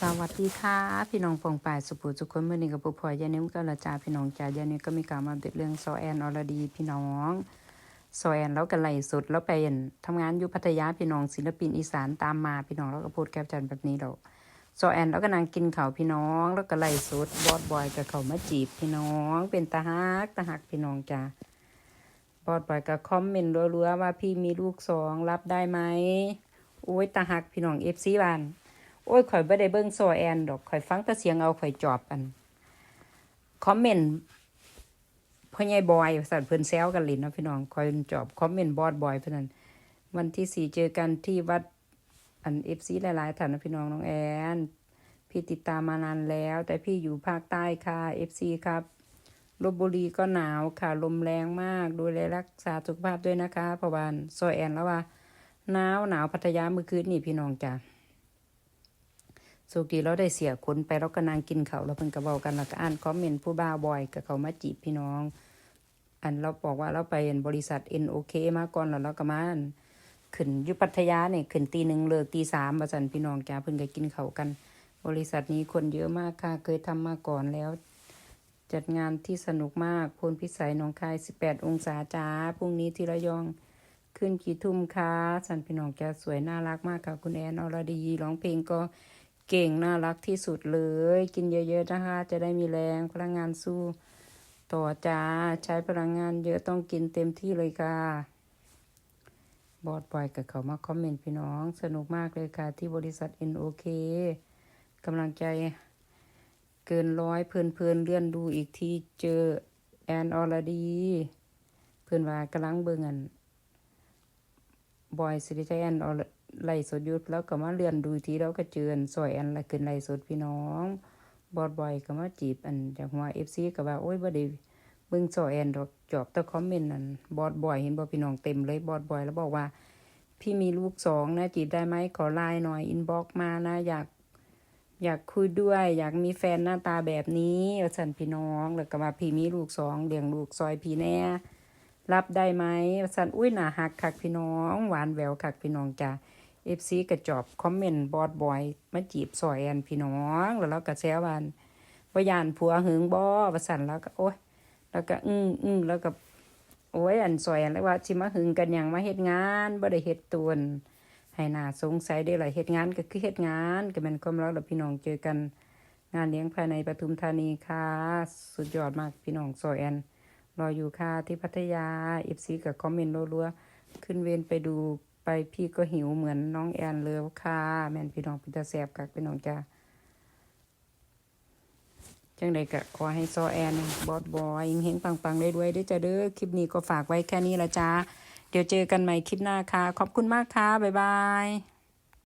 สวัสดีค่ะพี่น้องปองป่ายสุภูสุขคนเมื่อนี้กับปุพอยานิ้มก็ละจาพี่น้องจ่ายานี้ก็มีการมาติดเรื่องโซแอนอรดีพี่น้องโซแอนแล้วกันไหลสุดแล้วไปเห็นทำงานอยู่พัทยาพี่น้องศิลปินอีสานตามมาพี่น้องแล้วก็พูดแคปจันแบบนี้เราซแอนแล้วก็นางกินเขาพี่น้องแล้วก็ไหลสุดบอดบอยกับเขามาจีบพี่น้อง เป็นตาฮักตาฮักพี่น้องจ้าบอดบอยกับคอมเมนต์รัวๆว่าพี่มีลูกสองรับได้ไหมโอ้ยตาฮักพี่น้องเอฟซีบ้าน โอ้ยข่อยบ่ได้เบิ่งโซแอนดอกข่อยฟังแต่เสียงเอาข่อยจอบอันคอมเมนต์พ่อใหญ่บอยสัตว์เพิ่นแซวกันลินเนาะพี่น้องข่อยจอบคอมเมนต์บอดบอยเพิ่นนั้นวันที่สี่เจอกันที่วัดอันเอฟซีหลายๆท่านนะพี่น้องน้องแอนพี่ติดตามมานานแล้ว แต่พี่อยู่ภาคใต้ค่ะเอฟซีครับลบบุรีก็หนาวค่ะลมแรงมากดูแลรักษาสุขภาพด้วยนะคะพราะว่าโซแอนแล้วว่าหนาวหนาวพัทยาเมื่อคืนนี่พี่น้องจ้ะ สุกดีเราได้เสียคนไปเราก็นางกินเขาวแล้วเพิ่นก็เว้ากันแล้วก็อ่านคอมเมนต์ผู้บ่าวบอยกับเขามาจีบพี่น้อง อันเราบอกว่าเราไปบริษัท NOK มาก่อนแล้วเราก็มาขึ้นยู่พัทยาเนี่ยขึ้นตีหนึ่งเลิกตีสามประสันพี่น้องจ้าเพิ่นก็กินเขากัน บริษัทนี้คนเยอะมากค่ะเคยทำมาก่อนแล้ว จัดงานที่สนุกมากพลพิสัยหนองคาย18องศาจ้าพรุ่งนี้ที่ระยองขึ้นกี่ทุ่มคะสันพี่น้องแกสวยน่ารักมากค่ะ คุณแอนอรดีร้องเพลงก็ เก่งน่ารักที่สุดเลย กินเยอะๆนะคะ จะได้มีแรงพลังงานสู้ ต่อจ้าใช้พลังงานเยอะต้องกินเต็มที่เลยค่ะบอดปล่อยกับเขามาคอมเมนต์พี่น้องสนุกมากเลยค่ะ ที่บริษัท NOK กำลังใจเกินร้อยเพลินเพลินเลื่อนดูอีกทีเจอแอนออลดีเพื่อนว่ากำลังเบิ่งอันบอยสิริชัยแอนเอ ไล่สดยุดแล้วก็มาเลื่อนดูทีแล้วก็เจออันซอยแอนละขึ้นไล่สดพี่น้อง บอดบอยก็มาจีบอันจากหัวเอฟซีก็ว่าโอ้ยบ่ได้เบิ่งซอยแอนดอกจอบต่คอมเมนต์นั่นบอดบอยเห็นบ่พี่น้องเต็มเลยบอดบอยแล้วบอกว่า พี่มีลูกสองนะจีบได้ไหมขอไลน์หน่อยอินบ็อกมานะอยากอยากคุยด้วย อยากมีแฟนหน้าตาแบบนี้สันพี่น้องแล้วก็ว่าพี่มีลูกสองเลี้ยงลูกซอยพี่แน่รับได้ไหมสันอุ้ยหนาหักคักพี่น้อง หวานแววคักพี่น้องจ้า เอฟซีกระจอบคอมเมนต์บอดบอยมาจีบซอยแอนพี่น้องแล้วเราก็แซววันว่ายานผัวหึงบ่ว่าสันแล้วก็โอ้ยแล้วก็อืมอืมแล้วก็โอ้ยอันซอยแอนแล้วว่าสิมาหึงกันหยังมาเฮ็ดงานบ่ได้เฮ็ดตวนให้น่าสงสัยได้หลายเฮ็ดงานก็คือเฮ็ดงานก็แม่นความรักแล้วพี่น้องเจอกัน งานเลี้ยงภายในปทุมธานีค่ะ สุดยอดมากพี่น้องซอยแอนรออยู่ค่ะที่พัทยาเอฟซีกับคอมเมนต์รัวๆขึ้นเวรไปดู ไปพี่ก็หิวเหมือนน้องแอนเลยค่ะ แม่นพี่น้องพี่ตาแสบกักพี่น้องจ้าจังใดก็ขอให้ซอแอนบอสบอยเฮงปังๆได้ด้วยด้อจ้าเด้อคลิปนี้ก็ฝากไว้แค่นี้ละจ้าเดี๋ยวเจอกันใหม่คลิปหน้าค่ะ ขอบคุณมากค่ะ บ๊ายบาย